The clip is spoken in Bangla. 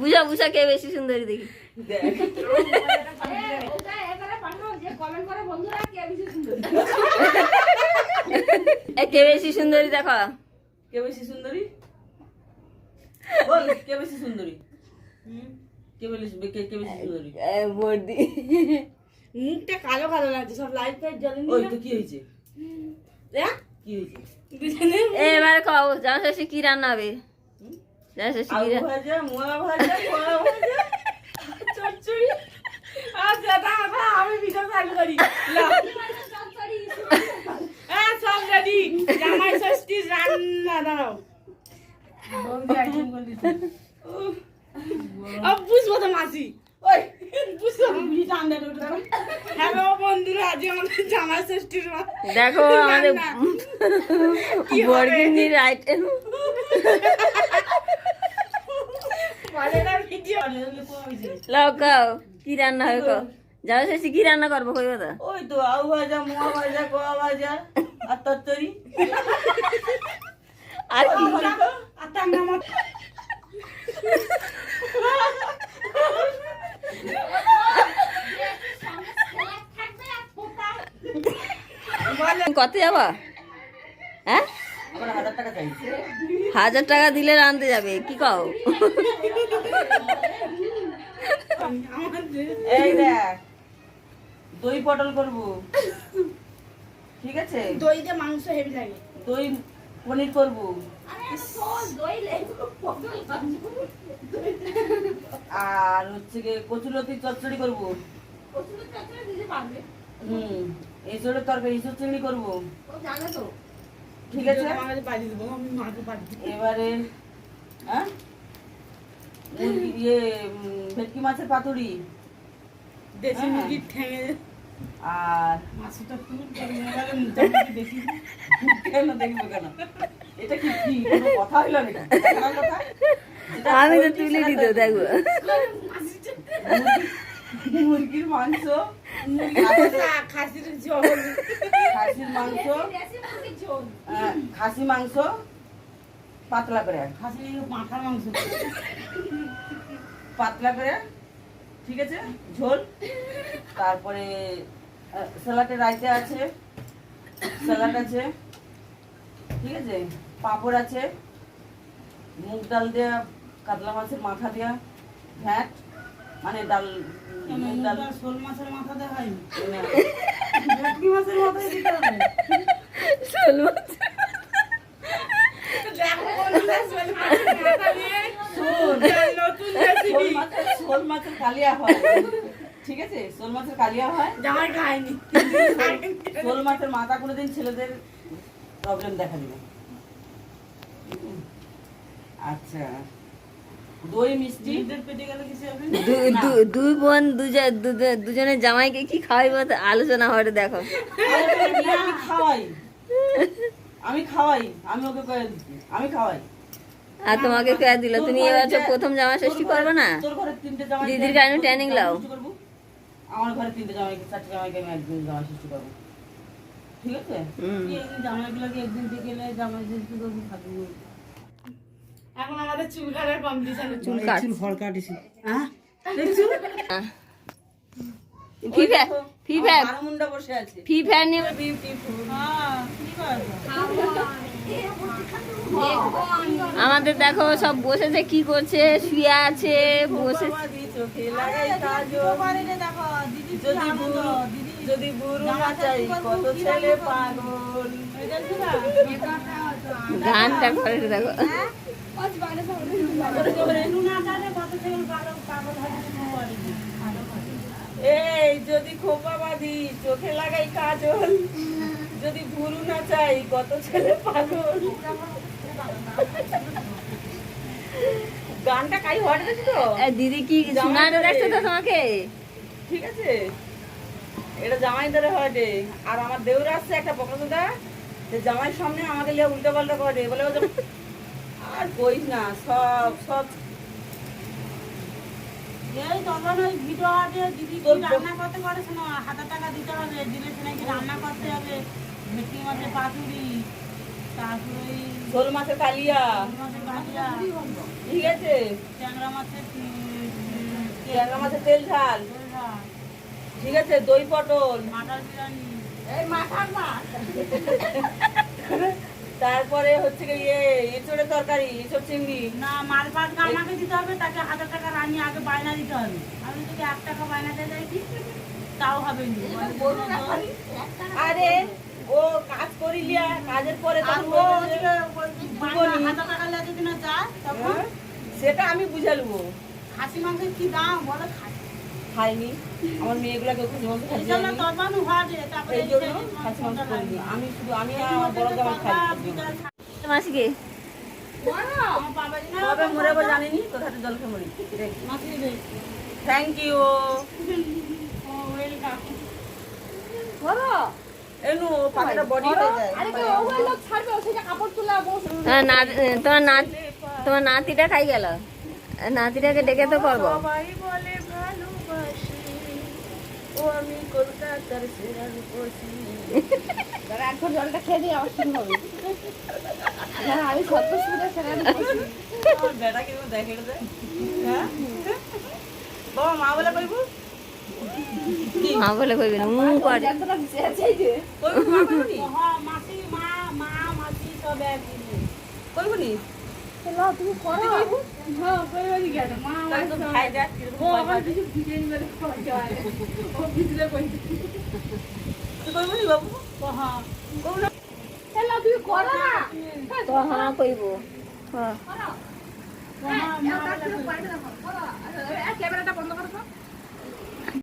বুঝা বুঝা কে বেশি সুন্দরী দেখি। এ কে বেশি সুন্দরী দেখো। কে বেশি সুন্দরী? বল কে বেশি সুন্দরী? কে বেশি কে কে বেশি সুন্দরী? বর্দি। মুখটা কালো কালো লাগছে সব লাইট ফাইট জ্বলে ওই তো কি হয়েছে? দেখ কি হয়েছে? দুজনে এবার কও জানো শেষে কি রান্না হবে? জানো শেষে কি আলু ভাজা মোলা ভাজা কলা ভাজা চচ্চড়ি। দাদা আমি ভিডিও চালু করি হ্যাঁ সব রেডি জামাই ষষ্ঠী রান্না দাও আব বুঝব তো। মাসি ওই হ্যালো বন্ধুরা আজ আমাদের জামাই ষষ্ঠীর দেখো আমাদের। কি? বর্গিনীর আইটেম বলে না ভিডিও লাও কাও কি রান্না হবে কাও জানো শেষে কি রান্না করব কইবো তো ওই তো আলু ভাজা মোয়া ভাজা কোয়া ভাজা আর তরতরি আর কি কত যাবা? হ্যাঁ? হাজার টাকা দিলে রাঁধতে যাবে কি কও? এই দেখ দই পটল করব। ঠিক আছে? দই দিয়ে মাংস হেভি লাগে। দই পনির করব। আর হচ্ছে গিয়ে কচুলতির চচ্চড়ি করব। হুম এঁচড়ের তরকারি এঁচড় চিংড়ি করব। ঠিক আছে? আমাদের বাড়ি দেবো আমি মাকে বাড়ি দেবো। এবারে হ্যাঁ ইয়ে ভেটকি মাছের পাতুরি। দেশি হ্যাঁ। মুরগির ঠেঙে আর মাছটা মোটামুটি দেখি। কেন দেখব কেন? এটা কি কি? কোনো কথা হইল নাকি? কথা? আমি তো তুলে দিত মুরগি- মুরগির মাংস। খাসির খাসির মাংস। খাসি মাংস। পাতলা করে। খাসির মাথার মাংস। পাতলা করে। ঠিক আছে? ঝোল। তারপরে আহ, স্যালাডের রাইতে আছে। স্যালাড আছে। ঠিক আছে? পাঁপড় আছে। মুগ ডাল দেওয়া কাতলা মাছের মাথা দেওয়া ভ্যাট মানে ডাল ডাল। শোল মাছের মাথা দেখাই না, ভেটকি মাছের মাথায় দিতে হবে। শোল মাছ। মাথা হয়। ঠিক আছে? শোল মাছের কালিয়া হয়। জামাই খায়নি। শোল মাছের মাথা কোনোদিন ছেলেদের প্রবলেম দেখা দিবে আচ্ছা। দই বোন দুজনের জামাইকে কি খাওয়াইবো আলোচনা হবে দেখো। আমি খাওয়াই। আমি খাওয়াই আমি ওকে আমি খাওয়াই। আর তোমাকে কে দিল তুমি এবার প্রথম জামা ষষ্ঠী করবে না? তোর ঘরে তিনটে জামাই দিদির কারণে ট্রেনিং লাও। আমার ঘরে তিনটে জামাই চারটে জামাইকে আমি একদিন জামাই সৃষ্টি করব। ঠিক আছে? জামাইগুলোকে একদিন থেকে জামাই ষষ্ঠী করবি। এখন আমাদের চুল কাটার কম্পিটিশন চুল কাট ফল কাটিছি। হ্যাঁ ফায়ার মুন্ডা বসে আছে। নিয়ে বিউটিফুল আমাদের দেখো সব বসেছে কি করছে শুয়ে আছে বসে চোখে যদি বুড়ো যদি বুড়ো না চাই কত ছেলে পাগল। গানটা করে দেখো। এই যদি খোপা বাঁধি চোখে লাগাই কাজল যদি ভুরু না চাই কত ছেলে পাগল। গানটা কাই গেছে তো? দিদি কি শোনাতে দেখছ তো তোমাকে? ঠিক আছে। এটা জামাই ধরে হটে আর আমার দেউর আসছে একটা পকাচোদা যে জামাইয়ের সামনে আমাকে লিয়ে উল্টো পাল্টা করে বলে আর কইস না সব সব। এই তখন ওই ভিডিও আছে দিদি কি রান্না করতে পারিস না হাজার টাকা দিতে হবে দিলে সে নাকি রান্না করতে হবে ভেটকি মাছের পাতুরি তারপরে ঝোল মাছের কালিয়া। মাছের কালিয়া। ঠিক আছে। ট্যাংরা মাছের ট্যাংরা মাছের তেল ঝাল। ঠিক আছে দই পটল। মাটার বিরিয়ানি। তারপরে হচ্ছে ইয়ে এঁচড়ের তরকারি এঁচড় চিংড়ি। না মাল পাটকা আমাকে দিতে হবে তাকে হাজার টাকা রানি আগে বায়না দিতে হবে। আমি যদি এক টাকা বায়না দিয়ে যাই কি? তাও হবে আরে ও কাজ করিলিয়া কাজের পরে হাজার টাকা লাগে যদি না যায় তখন? হ্যাঁ, সেটা আমি বুঝালবো খাসি মাংসের কি দাম? বলো খাসি খাইনি। আমার মেয়েগুলোকে খাসি মাংস এই খাইতে জন্য যায়নি। তরবানু তারপরে এই জন্য খাসি মাংস করিনি। আমি শুধু আমি আমার বড় খাই। মাসিকে কবে জানিনি? তোর হাতে জল খেয়ে মরি। থ্যাংক ইউ এনু পাখিটা বডি। হয়ে যায়। তোমার নাত তোমার নাতিটা খাই গেল। নাতিটাকে ডেকে তো করব। ও আমি কলকাতার সেরা রূপসী আমার বেটা কীরকম দেখে রে দেখ। হ্যাঁ? বাবা মা বলে কইবু মা বলে কইবি না মু করে কইবু মা নি হ্যাঁ? মাসি মা মা মাসি সব এক জিনিস কইবু নি হ্যাঁ কইবারই গেল মা তাহলে তো খাই দেখ কীরকম ভয় পায়। কিছু ভিজে নিবে খাওয়া যায় ও ভিজলে কই তুই কইবু নি? বাবু হ্যাঁ হ্যাঁ হ্যাঁ। ক্যামেরাটা বন্ধ করো তো